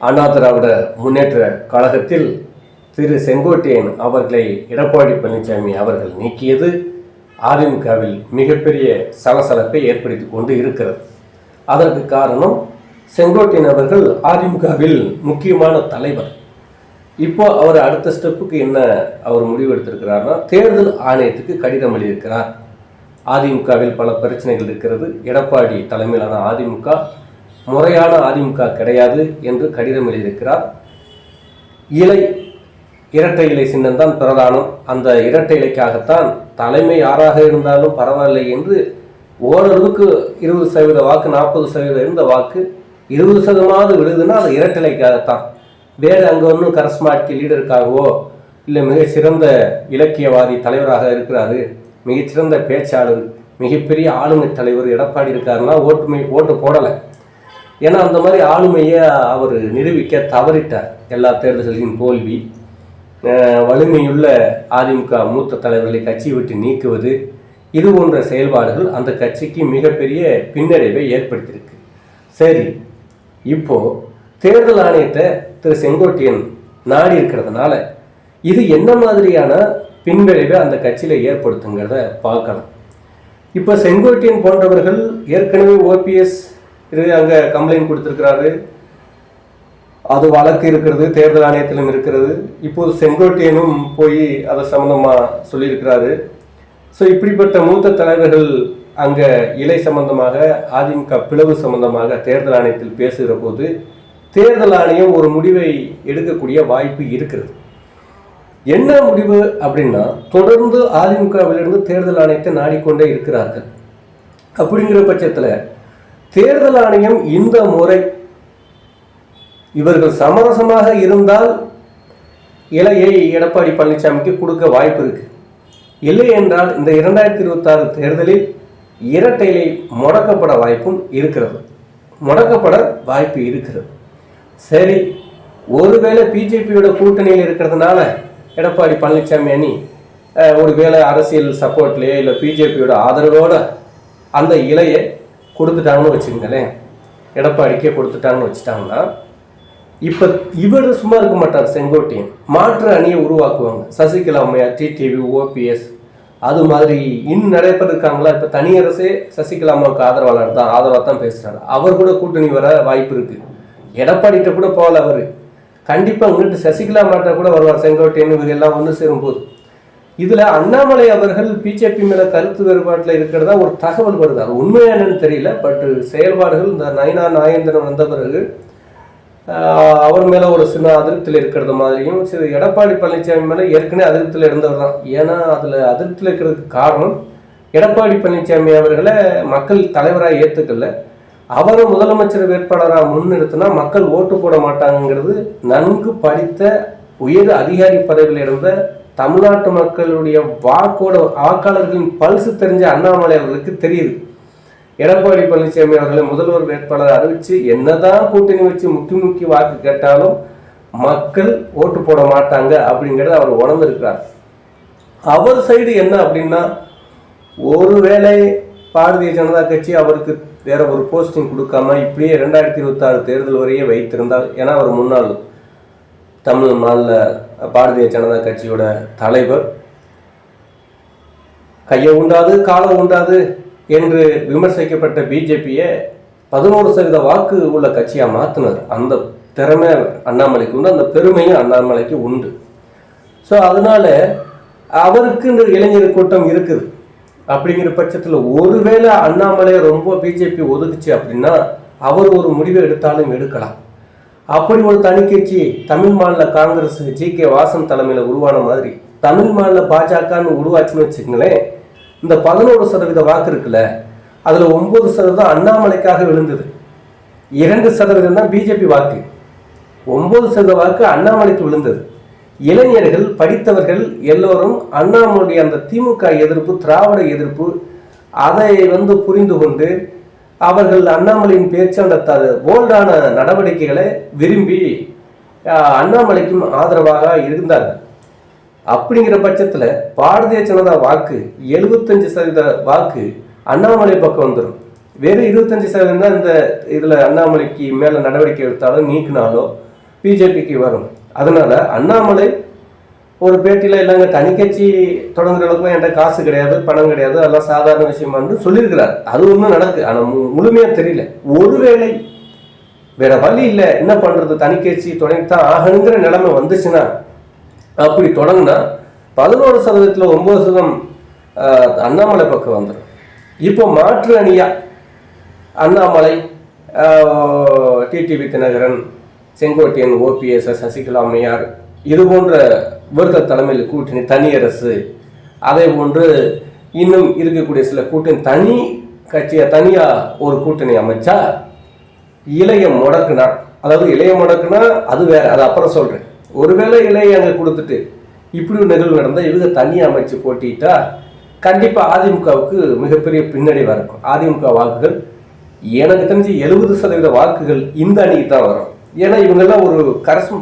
அண்ணா திராவிட முன்னேற்ற கழகத்தில் திரு செங்கோட்டையன் அவர்களை எடப்பாடி பழனிசாமி அவர்கள் நீக்கியது அதிமுகவில் மிகப்பெரிய சலசலப்பை ஏற்படுத்தி கொண்டு இருக்கிறது. அதற்கு காரணம் செங்கோட்டையன் அவர்கள் அதிமுகவில் முக்கியமான தலைவர். இப்போ அவர் அடுத்த ஸ்டெப்புக்கு என்ன அவர் முடிவெடுத்திருக்கிறார்னா தேர்தல் ஆணையத்துக்கு கடிதம் எழுதியிருக்கிறார். அதிமுகவில் பல பிரச்சனைகள் இருக்கிறது. எடப்பாடி தலைமையிலான அதிமுக முறையான அதிமுக கிடையாது என்று கடிதம் எழுதியிருக்கிறார். இலை இரட்டை இலை சின்னம்தான் பிரதானம். அந்த இரட்டை இலைக்காகத்தான் தலைமை யாராக இருந்தாலும் பரவாயில்லை என்று ஓரளவுக்கு இருபது சதவீத வாக்கு நாற்பது சதவீதம் இருந்த வாக்கு இருபது சதமாவது விழுதுன்னா அது இரட்டை இலைக்காகத்தான். வேறு அங்கே ஒன்றும் கரஸ்மாட்கி லீடருக்காகவோ இல்லை மிக சிறந்த இலக்கியவாதி தலைவராக இருக்கிறாரு மிகச்சிறந்த பேச்சாளர் மிகப்பெரிய ஆளுமை தலைவர் எடப்பாடி இருக்காருன்னா ஓட்டுமை ஓட்டு போடலை. ஏன்னா அந்த மாதிரி ஆளுமையை அவர் நிரூபிக்க தவறிட்டார். எல்லா தேர்தல்களின் தோல்வி வலிமையுள்ள அதிமுக மூத்த தலைவர்களை கட்சி விட்டு நீக்குவது இது போன்ற செயல்பாடுகள் அந்த கட்சிக்கு மிகப்பெரிய பின்னடைவை ஏற்படுத்தியிருக்கு. சரி இப்போது தேர்தல் ஆணையத்தை திரு செங்கோட்டையன் நாடி இருக்கிறதுனால இது என்ன மாதிரியான பின்விளைவை அந்த கட்சியில் ஏற்படுத்துங்கிறத பார்க்கலாம். இப்போ செங்கோட்டையன் போன்றவர்கள் ஏற்கனவே ஓபிஎஸ் இது அங்கே கம்ப்ளைண்ட் கொடுத்துருக்கிறாரு. அது வழக்கு இருக்கிறது தேர்தல் ஆணையத்திலும் இருக்கிறது. இப்போது செங்கோட்டையனும் போய் அதை சம்மந்தமாக சொல்லியிருக்கிறாரு. ஸோ இப்படிப்பட்ட மூத்த தலைவர்கள் அங்கே இலை சம்பந்தமாக அதிமுக பிளவு சம்பந்தமாக தேர்தல் ஆணையத்தில் பேசுகிற போது தேர்தல் ஆணையம் ஒரு முடிவை எடுக்கக்கூடிய வாய்ப்பு இருக்கிறது. என்ன முடிவு அப்படின்னா தொடர்ந்து அதிமுகவிலிருந்து தேர்தல் ஆணையத்தை நாடிக்கொண்டே இருக்கிறார்கள். அப்படிங்கிற பட்சத்தில் தேர்தல் ஆணையம் இந்த முறை இவர்கள் சமரசமாக இருந்தால் இலையை எடப்பாடி பழனிசாமிக்கு கொடுக்க வாய்ப்பு இருக்கு. இல்லை என்றால் இந்த இரண்டாயிரத்தி இருபத்தாறு தேர்தலில் இரட்டையிலை முடக்கப்பட வாய்ப்பும் இருக்கிறது. முடக்கப்பட வாய்ப்பு இருக்கிறது. சரி ஒருவேளை பிஜேபியோட கூட்டணியில் இருக்கிறதுனால எடப்பாடி பழனிசாமி அணி ஒருவேளை அரசியல் சப்போர்ட்லேயோ இல்லை பிஜேபியோட ஆதரவோட அந்த இலையை கொடுத்துட்டாங்கன்னு வச்சுக்கோங்களேன். எடப்பாடிக்கே கொடுத்துட்டாங்கன்னு வச்சுட்டாங்கன்னா இப்போ இவர் சும்மா இருக்க மாட்டார் செங்கோட்டையன். மாற்று அணியை உருவாக்குவாங்க. சசிகலா அம்மையார் டிடிவி ஓபிஎஸ் அது மாதிரி இன்னும் நிறைய பேர் இருக்காங்களா? இப்போ தனியரசே சசிகலா அம்மாவுக்கு ஆதரவாளர் தான் ஆதரவாக தான் பேசுகிறாரு அவர் கூட கூட்டணி வர வாய்ப்பு இருக்குது எடப்பாடிகிட்ட கூட போகல அவர். கண்டிப்பாக உங்கள்கிட்ட சசிகலா மாட்டா கூட வருவார் செங்கோட்டையன் இவங்க எல்லாம் ஒன்று சேரும்போது. இதில் அண்ணாமலை அவர்கள் பிஜேபி மேலே கருத்து வேறுபாட்டில் இருக்கிறதா ஒரு தகவல் வருது? அது உண்மையா தெரியல பட் செயல்பாடுகள் இந்த நயனா நாயந்திரன் வந்த பிறகு அவர் மேலே ஒரு சின்ன அதிருப்தியில் இருக்கிறது மாதிரியும் சரி எடப்பாடி பழனிசாமி மேலே ஏற்கனவே அதிருப்தியில் இருந்தவர் தான். ஏன்னா அதில் அதிருப்தியில் இருக்கிறதுக்கு காரணம் எடப்பாடி பழனிசாமி அவர்களை மக்கள் தலைவராக ஏற்றுக்கல அவரை முதலமைச்சர் வேட்பாளராக முன்னிறுத்தினா மக்கள் ஓட்டு போட மாட்டாங்கங்கிறது நன்கு படித்த உயர் அதிகாரி பதவியில் இருந்த தமிழ்நாட்டு மக்களுடைய வாக்கோட வாக்காளர்களின் பல்சு தெரிஞ்ச அண்ணாமலை அவர்களுக்கு தெரியுது. எடப்பாடி பழனிசாமி அவர்களை முதல்வர் வேட்பாளர் அறிவிச்சு என்னதான் கூட்டணி வச்சு முக்கி முக்கி வாக்கு கேட்டாலும் மக்கள் ஓட்டு போட மாட்டாங்க அப்படிங்கிறத அவர் உணர்ந்திருக்கிறார். அவர் சைடு என்ன அப்படின்னா ஒருவேளை பாரதிய ஜனதா கட்சி அவருக்கு வேற ஒரு போஸ்டிங் கொடுக்காம இப்படியே ரெண்டாயிரத்தி இருபத்தாறு தேர்தல் வரையே வைத்திருந்தால் ஏன்னா அவர் முன்னாள் தமிழ் மாநில பாரதிய ஜனதா கட்சியோட தலைவர் கையை உண்டாது காலம் உண்டாது என்று விமர்சிக்கப்பட்ட பிஜேபியை பதினோரு சதவீத வாக்கு உள்ள கட்சியாக மாற்றினார் அந்த திறமை அண்ணாமலைக்கு உண்டு அந்த பெருமையும் அண்ணாமலைக்கு உண்டு. ஸோ அதனால அவருக்கு இந்த இளைஞர் கூட்டம் இருக்குது. அப்படிங்கிற பட்சத்தில் ஒருவேளை அண்ணாமலை ரொம்ப பிஜேபி ஒதுக்குச்சு அப்படின்னா அவர் ஒரு முடிவை எடுத்தாலும் எடுக்கலாம். அப்படி ஒரு தனி கட்சி தமிழ் மாநில காங்கிரஸ் ஜி கே வாசன் தலைமையில் உருவான மாதிரி தமிழ் மாநில பாஜகன்னு உருவாச்சுன்னு வச்சுக்கங்களேன் இந்த பதினோரு சதவீத வாக்கு இருக்குல்ல அதில் ஒன்பது சதவீதம் அண்ணாமலைக்காக விழுந்தது. இரண்டு சதவீதம் தான் பிஜேபி வாக்கு. ஒன்பது சதவீத வாக்கு அண்ணாமலைக்கு விழுந்தது. இளைஞர்கள் படித்தவர்கள் எல்லோரும் அண்ணாமலையுடைய அந்த திமுக எதிர்ப்பு திராவிட எதிர்ப்பு அதை வந்து புரிந்து கொண்டு அவர்கள் அண்ணாமலையின் பேச்சு அந்த போல்டான நடவடிக்கைகளை விரும்பி அண்ணாமலைக்கும் ஆதரவாக இருந்தார்கள். அப்படிங்கிற பட்சத்தில் பாரதிய ஜனதா வாக்கு எழுபத்தஞ்சு சதவீத வாக்கு அண்ணாமலை பக்கம் வந்துடும் வெறும் இருபத்தஞ்சு சதவீதம் தான் இந்த இதில் அண்ணாமலைக்கு மேலே நடவடிக்கை எடுத்தாலும் நீக்கினாலோ பிஜேபிக்கு வரும். அதனால அண்ணாமலை ஒரு பேட்டியில் இல்லைங்க தனி கட்சி தொடங்குற அளவுக்கு என்கிட்ட காசு கிடையாது பணம் கிடையாது. அதெல்லாம் சாதாரண விஷயமான்னு சொல்லியிருக்கிறார். அது ஒன்றும் நடக்கு. ஆனால் முழுமையாக தெரியல. ஒருவேளை வேற வழி இல்லை. என்ன பண்ணுறது தனி கட்சி தொடங்கித்தான் ஆகணுங்கிற நிலைமை வந்துச்சுன்னா அப்படி தொடங்கினா பதினோரு சதவீதத்தில் ஒன்பது சதம் அண்ணாமலை பக்கம் வந்துடும் இப்போ மாற்று அணியா? அண்ணாமலை டிடிவி தினகரன் செங்கோட்டையன் ஓபிஎஸ் சசிகலா அம்மையார் இது போன்ற இவர்கள் தலைமையில் கூட்டணி தனியரசு அதே போன்று இன்னும் இருக்கக்கூடிய சில கூட்டணி தனி கட்சியை தனியாக ஒரு கூட்டணி அமைச்சா இளைய முடக்குனா அதாவது இளைய முடக்குனா அது வேற அது அப்புறம் சொல்கிறேன் ஒருவேளை இளைய அங்கே கொடுத்துட்டு இப்படி ஒரு நிகழ்வு நடந்தால் இவங்க தனியாக அமைச்சு போட்டிட்டா கண்டிப்பாக அதிமுகவுக்கு மிகப்பெரிய பின்னடைவா இருக்கும். அதிமுக வாக்குகள் எனக்கு தெரிஞ்சு எழுபது சதவீத வாக்குகள் இந்த அணிக்கு தான் வரும். ஏன்னா இவங்கெல்லாம் ஒரு கரசு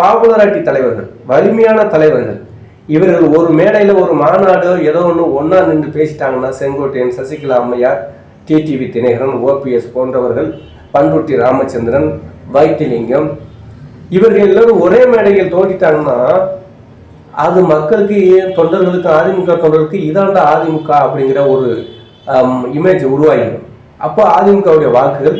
பாப்புலராட்டி தலைவர்கள் வலிமையான தலைவர்கள். இவர்கள் ஒரு மேடையில் ஒரு மாநாடு ஏதோ ஒன்று ஒன்றா நின்று பேசிட்டாங்கன்னா செங்கோட்டையன் சசிகலா அம்மையார் டிடிவி தினகரன் ஓபிஎஸ் போன்றவர்கள் பண்ருட்டி ராமச்சந்திரன் வைத்திலிங்கம் இவர்கள் எல்லாரும் ஒரே மேடையில் தோண்டிட்டாங்கன்னா அது மக்களுக்கு தொண்டர்களுக்கு அதிமுக தொண்டர்களுக்கு இதாண்ட அதிமுக அப்படிங்கிற ஒரு இமேஜ் உருவாகிடும். அப்போ அதிமுகவுடைய வாக்குகள்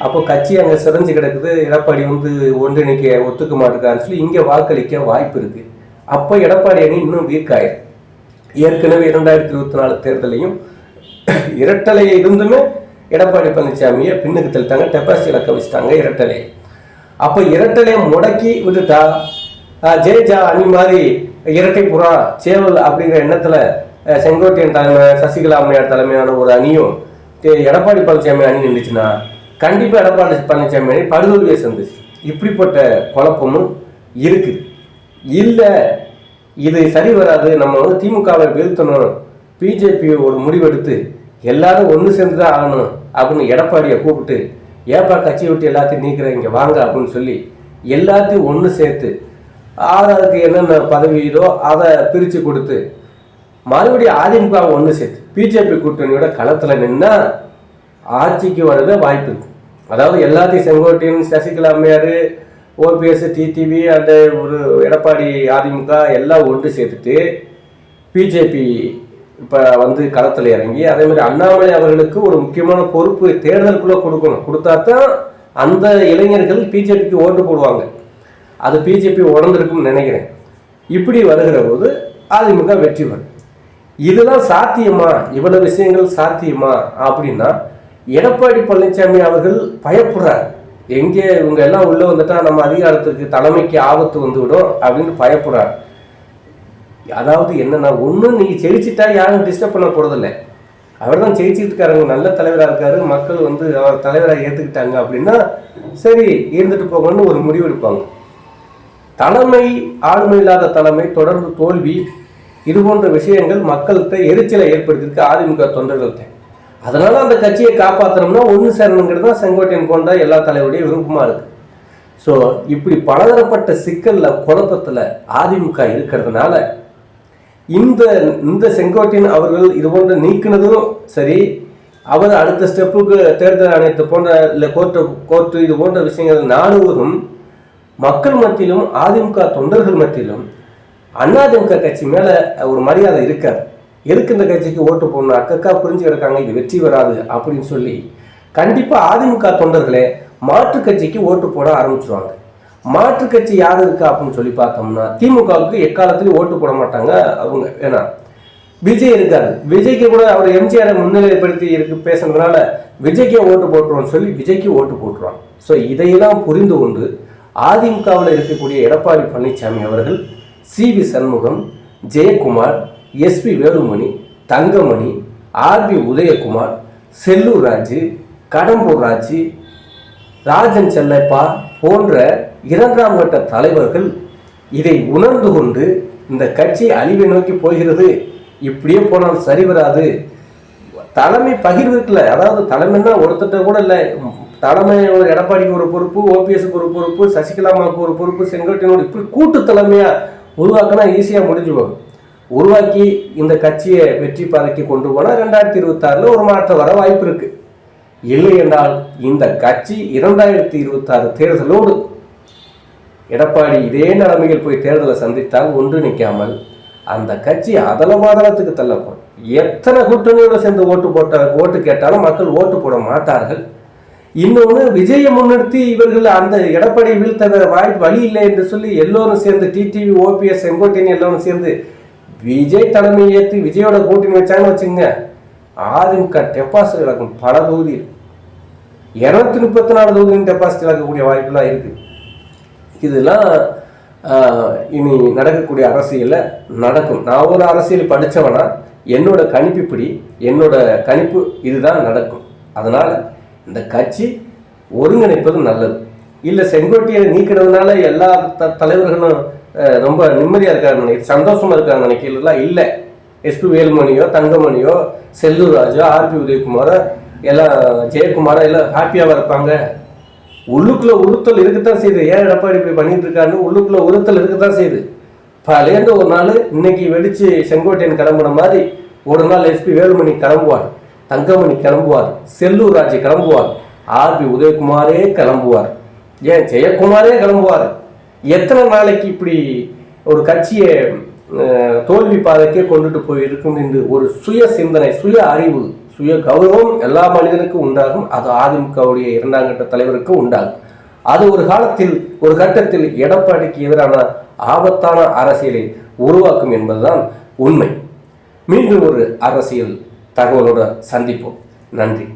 அப்போ கட்சி அங்கே சிதஞ்சு கிடக்குது எடப்பாடி வந்து ஒன்றிணைக்க ஒத்துக்க மாட்டேங்காருன்னு சொல்லி இங்கே வாக்களிக்க வாய்ப்பு இருக்கு. அப்போ எடப்பாடி அணி இன்னும் வீக் ஏற்கனவே இரண்டாயிரத்தி இருபத்தி நாலு தேர்தலையும் இரட்டலை இருந்துமே எடப்பாடி பழனிசாமியை பின்னுக்கு தள்ளிட்டாங்க டெபாசிட் இழக்க வச்சுட்டாங்க இரட்டலை. அப்போ இரட்டலையை முடக்கி விட்டுட்டா ஆஹ், ஜெயஜா அணி மாதிரி இரட்டை புறா சேவல் அப்படிங்கிற எண்ணத்துல செங்கோட்டையன் தலைமை சசிகலா அம்மையார் தலைமையான ஒரு அணியும் எடப்பாடி பழனிசாமி அணி நின்றுச்சுன்னா கண்டிப்பாக எடப்பாடி பழனிசாமி அணி படுதோல்வியை சந்திச்சு. இப்படிப்பட்ட குழப்பமும் இருக்குது. இல்லை இது சரி வராது. நம்ம வந்து திமுகவை வீழ்த்தணும். பிஜேபி ஒரு முடிவெடுத்து எல்லாரும் ஒன்று சேர்ந்து தான் ஆகணும் அப்படின்னு எடப்பாடியை கூப்பிட்டு ஏப்பா கட்சி விட்டு எல்லாத்தையும் நீக்கிற இங்கே வாங்க அப்படின்னு சொல்லி எல்லாத்தையும் ஒன்று சேர்த்து ஆதாருக்கு என்னென்ன பதவி இதோ அதை பிரித்து கொடுத்து மறுபடியும் அதிமுக ஒன்று சேர்த்து பிஜேபி கூட்டணியோட களத்தில் நின்னா ஆட்சிக்கு வரத வாய்ப்பு இருக்கு. அதாவது எல்லாத்தையும் செங்கோட்டையன் சசிகலா அம்மையார் ஓபிஎஸ் டிடிவி அந்த ஒரு எடப்பாடி அதிமுக எல்லாம் ஒன்று சேர்த்துட்டு பிஜேபி இப்போ வந்து களத்தில் இறங்கி அதே மாதிரி அண்ணாமலை அவர்களுக்கு ஒரு முக்கியமான பொறுப்பு தேர்தலுக்குள்ளே கொடுக்கணும். கொடுத்தா தான் அந்த இளைஞர்கள் பிஜேபிக்கு ஓட்டு போடுவாங்க. அது பிஜேபி உடந்திருக்கும்னு நினைக்கிறேன். இப்படி வருகிற போது அதிமுக வெற்றி பெறும். இதெல்லாம் சாத்தியமா? இவ்வளவு விஷயங்கள் சாத்தியமா? அப்படின்னா எடப்பாடி பழனிசாமி அவர்கள் பயப்படுறார். எங்கே இவங்க எல்லாம் உள்ளே வந்துட்டா நம்ம அதிகாரத்துக்கு தலைமைக்கு ஆபத்து வந்துவிடும் அப்படின்னு பயப்படுறார். அதாவது என்னன்னா ஒன்றும் நீ ஜெயிச்சிட்டா யாரும் டிஸ்டர்ப் பண்ண போகிறதில்ல அவர் தான் ஜெயிச்சுட்டு இருக்காருங்க நல்ல தலைவராக இருக்காரு மக்கள் வந்து அவர் தலைவராக ஏற்றுக்கிட்டாங்க அப்படின்னா சரி இருந்துட்டு போகணும்னு ஒரு முடிவு எடுப்பாங்க. தலைமை ஆளுமை இல்லாத தலைமை தொடர்ந்து தோல்வி இது போன்ற விஷயங்கள் மக்கள்கிட்ட எரிச்சலை ஏற்படுத்தியிருக்கு அதிமுக தொண்டர்கள்ட்ட. அதனால் அந்த கட்சியை காப்பாற்றணும்னா ஒன்று சேரணுங்கிறது தான் செங்கோட்டையன் போன்ற எல்லா தலைவருடைய விருப்பமாக இருக்குது ஸோ இப்படி பலதரப்பட்ட சிக்கலில் குழப்பத்தில் அதிமுக இருக்கிறதுனால இந்த இந்த செங்கோட்டையன் அவர்கள் இது போன்ற நீக்கினதும் சரி அவர் அடுத்த ஸ்டெப்புக்கு தேர்தல் ஆணையத்தை போன்ற இல்லை கோர்ட்டு கோர்ட்டு இது போன்ற விஷயங்கள் நாடுவதும் மக்கள் மத்தியிலும் அதிமுக தொண்டர்கள் மத்தியிலும் அதிமுக கட்சி மேலே ஒரு மரியாதை இருக்காது. எதுக்கு இந்த கட்சிக்கு ஓட்டு போடணும்? அக்கக்கா புரிஞ்சு கிடக்காங்க இது வெற்றி வராது அப்படின்னு சொல்லி கண்டிப்பா அதிமுக தொண்டர்களே மாற்று கட்சிக்கு ஓட்டு போட ஆரம்பிச்சிருவாங்க. மாற்று கட்சி யார் இருக்கா அப்படின்னு சொல்லி பார்த்தோம்னா திமுகவுக்கு எக்காலத்திலையும் ஓட்டு போட மாட்டாங்க அவங்க. ஏன்னா விஜய் இருக்காரு. விஜய்க்கு கூட அவர் எம்ஜிஆரை முன்னிலைப்படுத்தி இருக்கு பேசுனதுனால விஜய்க்கே ஓட்டு போட்டுருவோம்னு சொல்லி விஜய்க்கு ஓட்டு போட்டுருவாங்க. ஸோ இதையெல்லாம் புரிந்து கொண்டு அதிமுகவில் இருக்கக்கூடிய எடப்பாடி பழனிசாமி அவர்கள் C V Shanmugam Jayakumar SP Velumani Thangamani RP Udhayakumar Sellur Raju Kadambur Raju Rajan Chellappa போன்ற இரண்டாம் கட்ட தலைவர்கள் இதை உணர்ந்து கொண்டு இந்த கட்சி அழிவை நோக்கி போகிறது. இப்படியே போனால் சரி வராது. தலைமை பகிர்வு இருக்குல்ல அதாவது தலைமைன்னா ஒருத்தட்ட கூட இல்லை. தலைமை ஒரு எடப்பாடிக்கு ஒரு பொறுப்பு ஓபிஎஸ்க்கு ஒரு பொறுப்பு சசிகலாமாவுக்கு ஒரு பொறுப்பு செங்கோட்டையனோட இப்படி கூட்டு தலைமையாக உருவாக்கினா ஈஸியாக முடிஞ்சு போகும். உருவாக்கி இந்த கட்சியை வெற்றி பாதைக்கு கொண்டு போனால் ரெண்டாயிரத்தி இருபத்தாறில் ஒரு மாற்றம் வர வாய்ப்பு இருக்கு. இல்லை என்றால் இந்த கட்சி இரண்டாயிரத்தி இருபத்தாறு தேர்தலோடு எடப்பாடி இதே நிலைமையில் போய் தேர்தலை சந்தித்தால் ஒன்று நிற்காமல் அந்த கட்சி அதலபாதலத்துக்கு தள்ளப்படும் எத்தனை கூட்டணியோட சேர்ந்து ஓட்டு போட்ட ஓட்டு கேட்டாலும் மக்கள் ஓட்டு போட மாட்டார்கள். இன்னொன்று விஜயை முன்னிறுத்தி இவர்கள் அந்த எடப்பாடி வீழ்த்த வாய்ப்பு வழி இல்லை என்று சொல்லி எல்லோரும் சேர்ந்து டிடிவி ஓபிஎஸ் செங்கோட்டையன் எல்லோரும் சேர்ந்து விஜய் தலைமை ஏற்றி விஜயோட கூட்டணி வச்சாங்கன்னு வச்சுங்க அதிமுக டெபாசிட் இழக்கும் பல தொகுதியில் இரநூத்தி முப்பத்தி நாலு தொகுதியின் டெபாசிட் இழக்கக்கூடிய வாய்ப்புலாம் இருக்குது இதெல்லாம் இனி நடக்கக்கூடிய அரசியலில் நடக்கும். நான் ஒரு அரசியல் படித்தவனா என்னோட கணிப்புப்படி என்னோட கணிப்பு இதுதான் நடக்கும். அதனால் இந்த கட்சி ஒருங்கிணைப்பது நல்லது. இல்லை செங்கோட்டையை நீக்கிறதுனால எல்லா த தலைவர்களும் ரொம்ப நிம்மதியாக இருக்காங்க நினைக்க சந்தோஷமா இருக்காங்க நினைக்கிறதுலாம் இல்லை. எஸ்பி வேலுமணியோ தங்கமணியோ செல்லூர் ராஜோ ஆர்பி உதயகுமாரோ எல்லாம் ஜெயக்குமாரோ எல்லாம் ஹாப்பியாக இருப்பாங்க. உள்ளுக்குள்ள உறுத்தல் இருக்கத்தான் செய்யுது. ஏன் எடப்பாடி இப்படி பண்ணிட்டு இருக்காருன்னு உள்ளுக்குள்ள உறுத்தல் இருக்கத்தான் செய்யுது. பழையண்டு ஒரு நாள் இன்னைக்கு வெடிச்சு செங்கோட்டையன் கிளம்புன மாதிரி ஒரு நாள் எஸ்பி வேலுமணி கிளம்புவார். தங்கமணி கிளம்புவார். செல்லூர் ராஜ் கிளம்புவார். ஆர்பி உதயகுமாரே கிளம்புவார். ஏன் ஜெயக்குமாரே கிளம்புவார்? எத்தனை நாளைக்கு இப்படி ஒரு கட்சியை தோல்வி பாதைக்கே கொண்டுட்டு போய் இருக்கும் என்று ஒரு சுய சிந்தனை சுய அறிவு சுய கௌரவம் எல்லா மனிதனுக்கும் உண்டாகும். அது அதிமுகவுடைய இரண்டாம் கட்ட தலைவருக்கு உண்டாகும். அது ஒரு காலத்தில் ஒரு கட்டத்தில் எடப்பாடிக்கு எதிரான ஆபத்தான அரசியலை உருவாக்கும் என்பதுதான் உண்மை. மீண்டும் ஒரு அரசியல் தகவலோட சந்திப்போம். நன்றி.